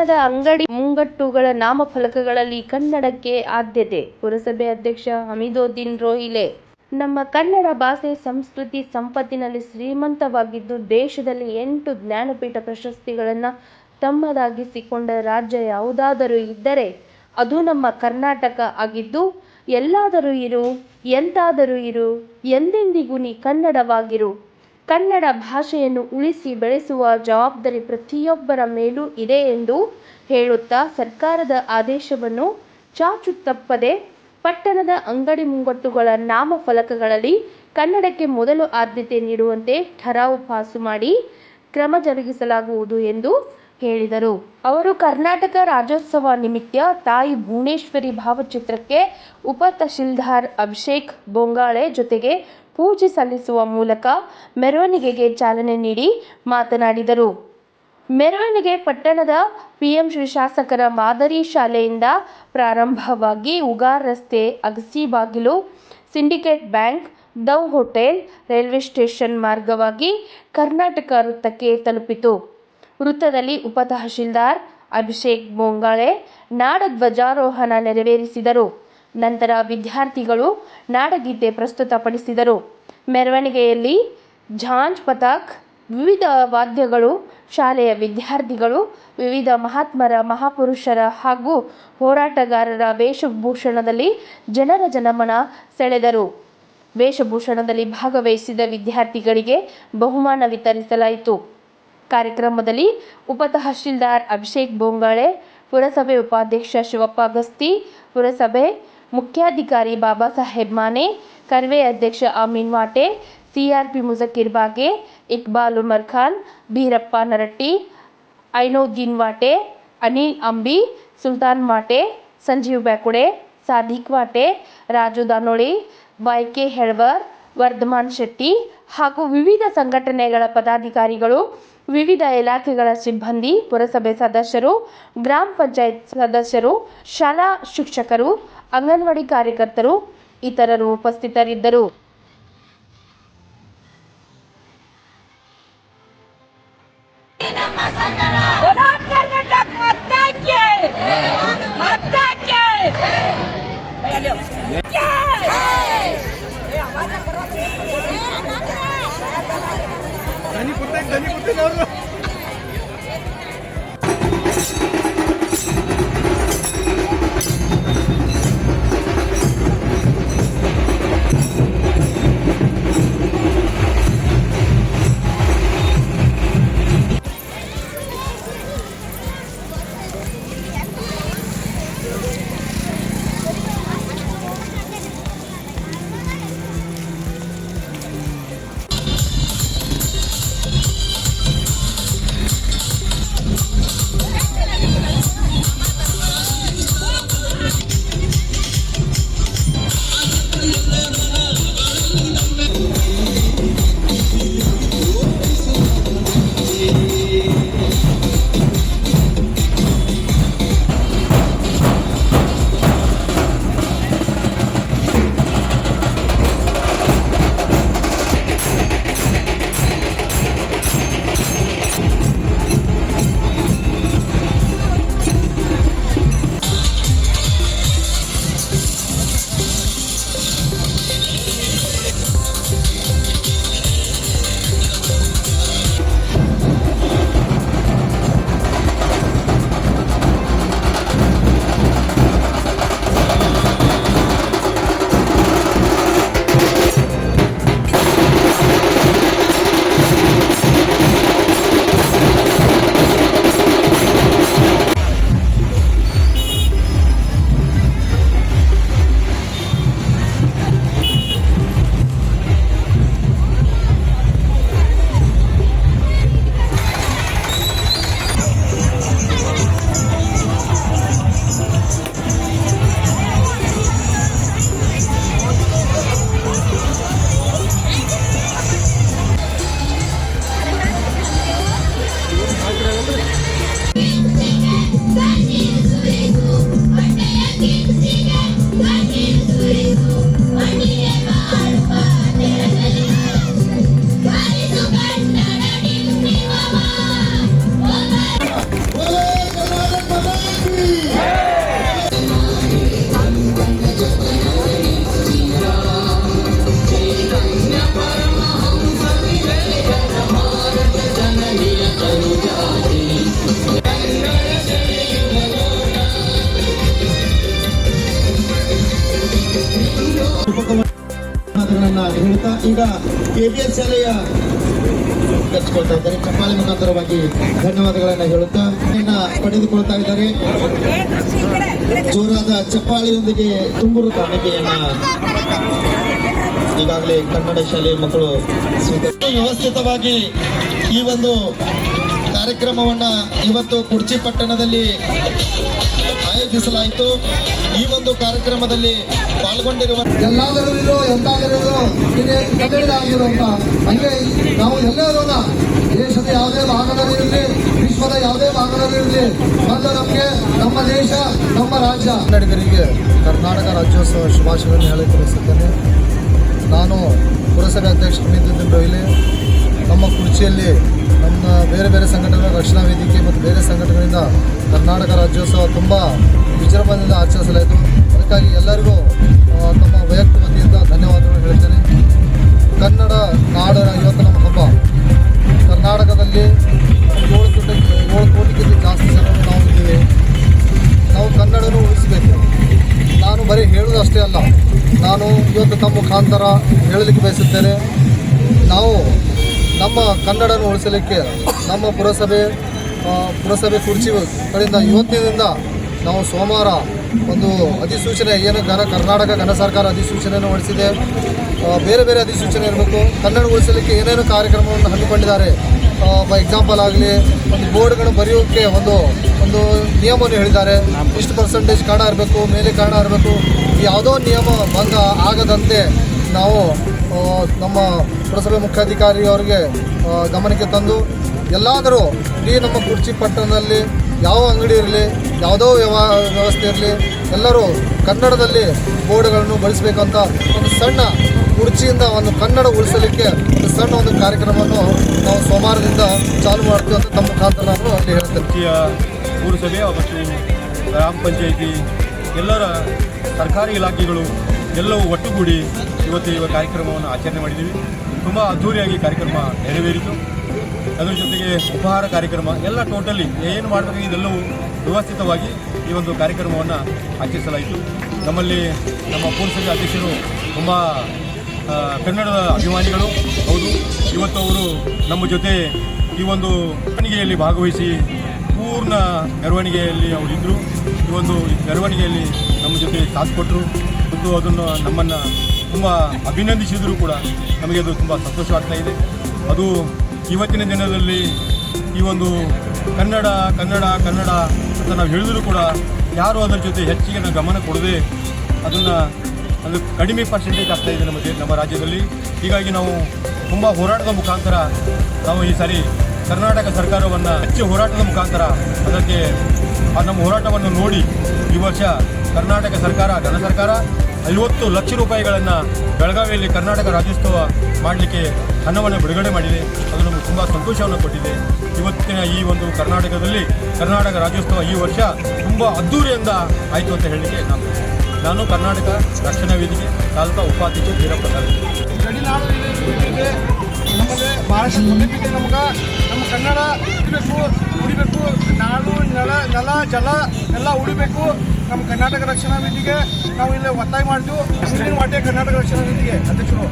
ಪಟ್ಟಣದ ಅಂಗಡಿ ಮುಂಗಟ್ಟುಗಳ ನಾಮಫಲಕಗಳಲ್ಲಿ ಕನ್ನಡಕ್ಕೆ ಆದ್ಯತೆ. ಪುರಸಭೆ ಅಧ್ಯಕ್ಷ ಹಮೀದುದ್ದೀನ್ ರೋಹಿಲೆ. ನಮ್ಮ ಕನ್ನಡ ಭಾಷೆ ಸಂಸ್ಕೃತಿ ಸಂಪತ್ತಿನಲ್ಲಿ ಶ್ರೀಮಂತವಾಗಿದ್ದು, ದೇಶದಲ್ಲಿ ಎಂಟು ಜ್ಞಾನಪೀಠ ಪ್ರಶಸ್ತಿಗಳನ್ನು ತಮ್ಮದಾಗಿಸಿಕೊಂಡ ರಾಜ್ಯ ಯಾವುದಾದರೂ ಇದ್ದರೆ ಅದು ನಮ್ಮ ಕರ್ನಾಟಕ ಆಗಿದ್ದು, ಎಲ್ಲಾದರೂ ಇರು, ಎಂತಾದರೂ ಇರು, ಎಂದೆಂದಿಗೂ ನೀ ಕನ್ನಡವಾಗಿರು. ಕನ್ನಡ ಭಾಷೆಯನ್ನು ಉಳಿಸಿ ಬೆಳೆಸುವ ಜವಾಬ್ದಾರಿ ಪ್ರತಿಯೊಬ್ಬರ ಮೇಲೂ ಇದೆ ಎಂದು ಹೇಳುತ್ತಾ ಸರ್ಕಾರದ ಆದೇಶವನ್ನು ಚಾಚು ತಪ್ಪದೆ ಪಟ್ಟಣದ ಅಂಗಡಿ ಮುಂಗಟ್ಟುಗಳ ನಾಮಫಲಕಗಳಲ್ಲಿ ಕನ್ನಡಕ್ಕೆ ಮೊದಲು ಆದ್ಯತೆ ನೀಡುವಂತೆ ಠರಾವು ಪಾಸು ಮಾಡಿ ಕ್ರಮ ಜರುಗಿಸಲಾಗುವುದು ಎಂದು ಹೇಳಿದರು. ಅವರು ಕರ್ನಾಟಕ ರಾಜ್ಯೋತ್ಸವ ನಿಮಿತ್ತ ತಾಯಿ ಭುವನೇಶ್ವರಿ ಭಾವಚಿತ್ರಕ್ಕೆ ಉಪ ತಹಶೀಲ್ದಾರ್ ಅಭಿಷೇಕ್ ಬೊಂಗಾಳೆ ಜೊತೆಗೆ ಪೂಜೆ ಸಲ್ಲಿಸುವ ಮೂಲಕ ಮೆರವಣಿಗೆಗೆ ಚಾಲನೆ ನೀಡಿ ಮಾತನಾಡಿದರು. ಮೆರವಣಿಗೆ ಪಟ್ಟಣದ ಪಿಎಂಶ್ರೀ ಶಾಸಕರ ಮಾದರಿ ಶಾಲೆಯಿಂದ ಪ್ರಾರಂಭವಾಗಿ ಉಗಾರ್ ರಸ್ತೆ ಅಗಸಿಬಾಗಿಲು ಸಿಂಡಿಕೇಟ್ ಬ್ಯಾಂಕ್, ದವ್ ಹೋಟೆಲ್, ರೈಲ್ವೆ ಸ್ಟೇಷನ್ ಮಾರ್ಗವಾಗಿ ಕರ್ನಾಟಕ ವೃತ್ತಕ್ಕೆ ತಲುಪಿತು. ವೃತ್ತದಲ್ಲಿ ಉಪ ತಹಶೀಲ್ದಾರ್ ಅಭಿಷೇಕ್ ನಾಡ ಧ್ವಜಾರೋಹಣ ನೆರವೇರಿಸಿದರು. ನಂತರ ವಿದ್ಯಾರ್ಥಿಗಳು ನಾಡಗೀತೆ ಪ್ರಸ್ತುತಪಡಿಸಿದರು. ಮೆರವಣಿಗೆಯಲ್ಲಿ ಝಾಂಜ್ ಪತಾಕ್, ವಿವಿಧ ವಾದ್ಯಗಳು, ಶಾಲೆಯ ವಿದ್ಯಾರ್ಥಿಗಳು, ವಿವಿಧ ಮಹಾತ್ಮರ, ಮಹಾಪುರುಷರ ಹಾಗೂ ಹೋರಾಟಗಾರರ ವೇಷಭೂಷಣದಲ್ಲಿ ಜನರ ಜನಮನ ಸೆಳೆದರು. ವೇಷಭೂಷಣದಲ್ಲಿ ಭಾಗವಹಿಸಿದ ವಿದ್ಯಾರ್ಥಿಗಳಿಗೆ ಬಹುಮಾನ ವಿತರಿಸಲಾಯಿತು. ಕಾರ್ಯಕ್ರಮದಲ್ಲಿ ಉಪ ತಹಶೀಲ್ದಾರ್ ಅಭಿಷೇಕ್ ಬೊಂಗಾಳೆ, ಪುರಸಭೆ ಉಪಾಧ್ಯಕ್ಷ ಶಿವಪ್ಪ ಗಸ್ತಿ ಪುರಸಭೆ ಮುಖ್ಯಾಧಿಕಾರಿ ಬಾಬಾ ಸಾಹೇಬ್ ಮಾನೆ, ಕರ್ವೆ ಅಧ್ಯಕ್ಷ Ameen Vate, CRP Mujakkir Bage, Iqbal Umar Khan, Beerappa Naratti, Ainoddin Vate, Anil Ambi, Sultan Vate, Sanjeev Byakude, Sadiq Wate, Raju Danoli, Y K Helwar, Vardhaman Shetty ಹಾಗೂ ವಿವಿಧ ಸಂಘಟನೆಗಳ ಪದಾಧಿಕಾರಿಗಳು ವಿವಿಧ ಇಲಾಖೆಗಳ ಸಿಬ್ಬಂದಿ ಪುರಸಭೆ ಸದಸ್ಯರು ಗ್ರಾಮ ಪಂಚಾಯತ್ ಸದಸ್ಯರು ಶಾಲಾ ಶಿಕ್ಷಕರು ಅಂಗನವಾಡಿ ಕಾರ್ಯಕರ್ತರು ಇತರರು ಉಪಸ್ಥಿತರಿದ್ದರು. 何もってなる ಈಗ ಕೆಬಿಎಸ್ ಶಾಲೆಯ ಇದ್ದಾರೆ ಚಪ್ಪಾಳೆ ಮುಖಾಂತರವಾಗಿ ಧನ್ಯವಾದಗಳನ್ನ ಹೇಳುತ್ತಾ ಪಡೆದುಕೊಳ್ತಾ ಇದ್ದಾರೆ. ಜೋರಾದ ಚಪ್ಪಾಳೆಯೊಂದಿಗೆ ತುಂಬುರು ಕಾಣಿಕೆಯನ್ನ ಈಗಾಗಲೇ ಕನ್ನಡ ಶಾಲೆಯ ಮಕ್ಕಳು ವ್ಯವಸ್ಥಿತವಾಗಿ ಈ ಒಂದು ಕಾರ್ಯಕ್ರಮವನ್ನ ಇವತ್ತು ಕುರ್ಚಿ ಪಟ್ಟಣದಲ್ಲಿ ಆಯೋಜಿಸಲಾಯಿತು ಈ ಒಂದು ಕಾರ್ಯಕ್ರಮದಲ್ಲಿ ಪಾಲ್ಗೊಂಡಿರುವ ಎಲ್ಲಾದರೂ ಎಂತಾದರೂ ಇದೆ ಕನ್ನಡಿಗರಾಗಿರುವಂತ ಹಂಗೆ ನಾವು ಎಲ್ಲರೋಣ ದೇಶದ ಯಾವುದೇ ಭಾಗದಲ್ಲಿರಲಿ ವಿಶ್ವದ ಯಾವುದೇ ಭಾಗದಲ್ಲಿರಲಿ ಮೊದಲು ನಮಗೆ ನಮ್ಮ ದೇಶ ನಮ್ಮ ರಾಜ್ಯ. ಕನ್ನಡಿಗರಿಗೆ ಕರ್ನಾಟಕ ರಾಜ್ಯೋತ್ಸವ ಶುಭಾಶಯಗಳನ್ನು ಹೇಳಿ ತಿಳಿಸುತ್ತೇನೆ. ನಾನು ಪುರಸಭೆ ಅಧ್ಯಕ್ಷ ಹಮೀದುದ್ದೀನ್ ರೊಯ್ಲಿ ನಮ್ಮ ಕುರ್ಚಿಯಲ್ಲಿ ನಮ್ಮ ಬೇರೆ ಬೇರೆ ಸಂಘಟನೆಗಳ ರಕ್ಷಣಾ ವೇದಿಕೆ ಮತ್ತು ಬೇರೆ ಸಂಘಟನೆಗಳಿಂದ ಕರ್ನಾಟಕ ರಾಜ್ಯೋತ್ಸವ ತುಂಬ ವಿಜೃಂಭಣೆಯಿಂದ ಆಚರಿಸಲಾಯಿತು. ಅದಕ್ಕಾಗಿ ಎಲ್ಲರಿಗೂ ತಮ್ಮ ವೈಯಕ್ತಿಕ ವತಿಯಿಂದ ಧನ್ಯವಾದಗಳು ಹೇಳ್ತೇನೆ. ಕನ್ನಡ ನಾಡಿನ ಇವತ್ತು ನಮ್ಮ ಹಬ್ಬ ಕರ್ನಾಟಕದಲ್ಲಿ ಏಳು ಕೋಟಿ, ಏಳು ಕೋಟಿಗಿಂತ ಜಾಸ್ತಿ ಜನರು ನಾವು ಇದ್ದೀವಿ. ನಾವು ಕನ್ನಡನೂ ಉಳಿಸಬೇಕು. ನಾನು ಬರೀ ಹೇಳೋದು ಅಲ್ಲ, ನಾನು ಇವತ್ತು ತಮ್ಮ ಮುಖಾಂತರ ಹೇಳಲಿಕ್ಕೆ ಬಯಸುತ್ತೇನೆ. ನಾವು ನಮ್ಮ ಕನ್ನಡನ ಉಳಿಸಲಿಕ್ಕೆ ನಮ್ಮ ಪುರಸಭೆ ಪುರಸಭೆ ಕುರ್ಚಿ ಕಡೆಯಿಂದ ಇವತ್ತಿನಿಂದ ನಾವು ಸೋಮವಾರ ಒಂದು ಅಧಿಸೂಚನೆ, ಏನು ಘನ ಕರ್ನಾಟಕ ಘನ ಸರ್ಕಾರ ಅಧಿಸೂಚನೆಯನ್ನು ಹೊರಡಿಸಿದೆ. ಬೇರೆ ಬೇರೆ ಅಧಿಸೂಚನೆ ಇರಬೇಕು. ಕನ್ನಡ ಉಳಿಸಲಿಕ್ಕೆ ಏನೇನು ಕಾರ್ಯಕ್ರಮವನ್ನು ಹಮ್ಮಿಕೊಂಡಿದ್ದಾರೆ? ಫಾರ್ ಎಕ್ಸಾಂಪಲ್ ಆಗಲಿ, ಒಂದು ಬೋರ್ಡ್ಗಳು ಬರೆಯೋಕ್ಕೆ ಒಂದು ಒಂದು ನಿಯಮವನ್ನು ಹೇಳಿದ್ದಾರೆ. ಇಷ್ಟು ಪರ್ಸೆಂಟೇಜ್ ಕನ್ನಡ ಇರಬೇಕು, ಮೇಲೆ ಕನ್ನಡ ಇರಬೇಕು. ಯಾವುದೋ ನಿಯಮ ಭಂಗ ಆಗದಂತೆ ನಾವು ನಮ್ಮ ಪುರಸಭೆ ಮುಖ್ಯಾಧಿಕಾರಿ ಅವರಿಗೆ ಗಮನಕ್ಕೆ ತಂದು ಎಲ್ಲಾದರೂ ಇಡೀ ನಮ್ಮ ಕುರ್ಚಿ ಪಟ್ಟಣದಲ್ಲಿ ಯಾವ ಅಂಗಡಿ ಇರಲಿ, ಯಾವುದೋ ವ್ಯವಹಾರ ವ್ಯವಸ್ಥೆ ಇರಲಿ, ಎಲ್ಲರೂ ಕನ್ನಡದಲ್ಲಿ ಬೋರ್ಡ್ಗಳನ್ನು ಬಳಸಬೇಕಂತ ಒಂದು ಸಣ್ಣ ಕುರ್ಚಿಯಿಂದ ಒಂದು ಕನ್ನಡ ಉಳಿಸಲಿಕ್ಕೆ ಸಣ್ಣ ಒಂದು ಕಾರ್ಯಕ್ರಮವನ್ನು ನಾವು ಸೋಮವಾರದಿಂದ ಚಾಲು ಮಾಡ್ತೀವಿ ಅಂತ ತಮ್ಮ ಮುಖಾಂತರ ನಾನು ಅಲ್ಲಿ ಹೇಳ್ತೇನೆ. ಪುರಸಭೆ ಮತ್ತು ಗ್ರಾಮ ಪಂಚಾಯಿತಿ ಎಲ್ಲರ ಸರ್ಕಾರಿ ಇಲಾಖೆಗಳು ಎಲ್ಲವೂ ಒಟ್ಟುಗೂಡಿ ಇವತ್ತು ಈ ಕಾರ್ಯಕ್ರಮವನ್ನು ಆಚರಣೆ ಮಾಡಿದ್ದೀವಿ. ತುಂಬ ಅದ್ಧೂರಿಯಾಗಿ ಕಾರ್ಯಕ್ರಮ ನೆರವೇರಿತು. ಅದರ ಜೊತೆಗೆ ಉಪಹಾರ ಕಾರ್ಯಕ್ರಮ, ಎಲ್ಲ ಟೋಟಲಿ ಏನು ಮಾಡಬೇಕು ಇದೆಲ್ಲವೂ ವ್ಯವಸ್ಥಿತವಾಗಿ ಈ ಒಂದು ಕಾರ್ಯಕ್ರಮವನ್ನು ಆಚರಿಸಲಾಯಿತು. ನಮ್ಮಲ್ಲಿ ನಮ್ಮ ಪುರಸಭೆ ಅಧ್ಯಕ್ಷರು ತುಂಬ ಕನ್ನಡದ ಅಭಿಮಾನಿಗಳು. ಹೌದು, ಇವತ್ತು ಅವರು ನಮ್ಮ ಜೊತೆ ಈ ಒಂದು ಮೆರವಣಿಗೆಯಲ್ಲಿ ಭಾಗವಹಿಸಿ ಪೂರ್ಣ ಮೆರವಣಿಗೆಯಲ್ಲಿ ಅವರಿದ್ದರು ಈ ಒಂದು ಮೆರವಣಿಗೆಯಲ್ಲಿ ನಮ್ಮ ಜೊತೆ ಸಾಥ್ ಕೊಟ್ಟರು ಮತ್ತು ಅದನ್ನು ನಮ್ಮನ್ನು ತುಂಬ ಅಭಿನಂದಿಸಿದರೂ ಕೂಡ. ನಮಗೆ ಅದು ತುಂಬ ಸಂತೋಷವಾಗ್ತಾ ಇದೆ. ಅದು ಇವತ್ತಿನ ದಿನದಲ್ಲಿ ಈ ಒಂದು ಕನ್ನಡ ಕನ್ನಡ ಕನ್ನಡ ಅಂತ ನಾವು ಹೇಳಿದರೂ ಕೂಡ ಯಾರು ಅದರ ಜೊತೆ ಹೆಚ್ಚಿಗೆ ಗಮನ ಕೊಡದೆ ಅದನ್ನು ಅದು ಕಡಿಮೆ ಪರ್ಸೆಂಟೇಜ್ ಆಗ್ತಾ ಇದೆ ನಮಗೆ ನಮ್ಮ ರಾಜ್ಯದಲ್ಲಿ. ಹೀಗಾಗಿ ನಾವು ತುಂಬ ಹೋರಾಟದ ಮುಖಾಂತರ ನಾವು ಈ ಸಾರಿ ಕರ್ನಾಟಕ ಸರ್ಕಾರವನ್ನು ಹೆಚ್ಚು ಹೋರಾಟದ ಮುಖಾಂತರ ಅದಕ್ಕೆ ನಮ್ಮ ಹೋರಾಟವನ್ನು ನೋಡಿ ಈ ವರ್ಷ ಕರ್ನಾಟಕ ಸರ್ಕಾರ ಘನ ಸರ್ಕಾರ ಐವತ್ತು ಲಕ್ಷ ರೂಪಾಯಿಗಳನ್ನು ಬೆಳಗಾವಿಯಲ್ಲಿ ಕರ್ನಾಟಕ ರಾಜ್ಯೋತ್ಸವ ಮಾಡಲಿಕ್ಕೆ ಹಣವನ್ನು ಬಿಡುಗಡೆ ಮಾಡಿದೆ. ಅದು ನಮಗೆ ತುಂಬ ಸಂತೋಷವನ್ನು ಕೊಟ್ಟಿದೆ. ಇವತ್ತಿನ ಈ ಒಂದು ಕರ್ನಾಟಕದಲ್ಲಿ ಕರ್ನಾಟಕ ರಾಜ್ಯೋತ್ಸವ ಈ ವರ್ಷ ತುಂಬ ಅದ್ದೂರಿಯಿಂದ ಆಯಿತು ಅಂತ ಹೇಳಲಿಕ್ಕೆ ನಾನು ನಾನು ಕರ್ನಾಟಕ ರಕ್ಷಣಾ ವೇದಿಕೆ, ತಾಲೂಕಾ ಉಪಾಧ್ಯಕ್ಷ ವೀರಪ್ಪ ಭಾಳಷ್ಟು ಸಮೀಪಿದೆ ನಮ್ಗೆ ನಮ್ಮ ಕನ್ನಡ ಉಳಿಬೇಕು ಉಳಿಬೇಕು. ನಾಡು, ನೆಲ ನೆಲ, ಜಲ ಎಲ್ಲ ಉಳಿಬೇಕು. ನಮ್ಮ ಕರ್ನಾಟಕ ರಕ್ಷಣಾ ವೇದಿಕೆ ನಾವು ಇಲ್ಲಿ ಒತ್ತಾಯ ಮಾಡ್ತೀವಿ. ಮುಂದಿನ ವಾಟೆ ಕರ್ನಾಟಕ ರಕ್ಷಣಾ ವೇದಿಕೆ ಅಧ್ಯಕ್ಷರು.